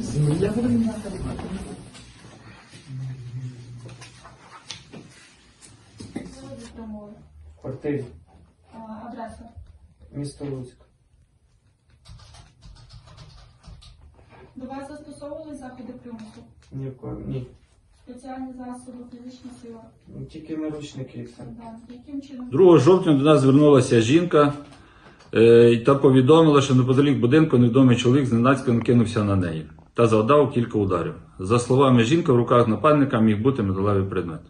Земля винна. Промови. В квартирі. Адреса. Місто Луцьк. До вас застосовували заходи примусу? Ні в кого. Ні. Спеціальні засоби, фізична сила. Тільки наручники і все. Да. Яким чином? 2 жовтня до нас звернулася жінка та повідомила, що неподалік будинку невідомий чоловік зненацька накинувся на неї та завдав кілька ударів. За словами жінки, в руках нападника міг бути металевий предмет.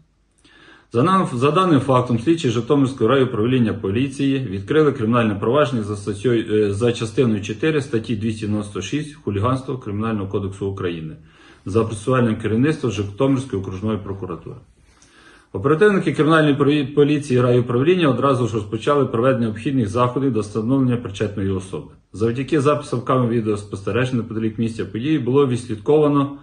За, даним фактом, слідчі Житомирського райуправління поліції відкрили кримінальне провадження за, статтєю, е, за частиною 4 статті 296 хуліганство Кримінального кодексу України за процесуальним керівництвом Житомирської окружної прокуратури. Оперативники кримінальної полі- поліції райуправління одразу ж розпочали проведення обхідних заходів до встановлення причетної особи. Завдяки записам камер відеоспостережень неподалік місця події було відслідковано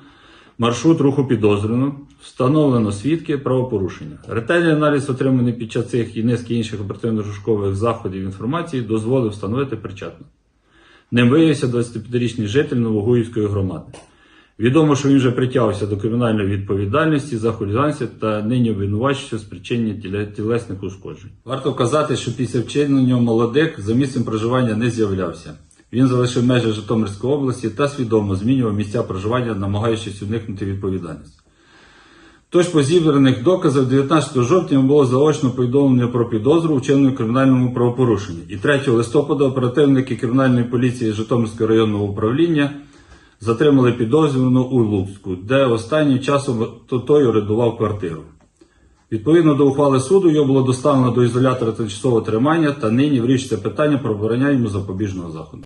маршрут руху підозрюваного, встановлено свідки правопорушення. Ретельний аналіз, отриманий під час цих і низки інших оперативно-розшукових заходів інформації, дозволив встановити причетну. Ним виявився 25-річний житель Новогуївської громади. Відомо, що він вже притягувався до кримінальної відповідальності за хуліганство та нині обвинувачується в спричиненні тілесних ушкоджень. Варто вказати, що після вчинення молодик за місцем проживання не з'являвся. Він залишив межі Житомирської області та свідомо змінював місця проживання, намагаючись уникнути відповідальності. Тож по зібраних доказах 19 жовтня було заочно повідомлення про підозру у кримінальному правопорушенні. І 3 листопада оперативники кримінальної поліції Житомирського районного управління затримали підозрювану у Луцьку, де останнім часом то- той орендував квартиру. Відповідно до ухвали суду, його було доставлено до ізолятора тимчасового тримання та нині вирішується питання про обороня йому запобіжного заходу.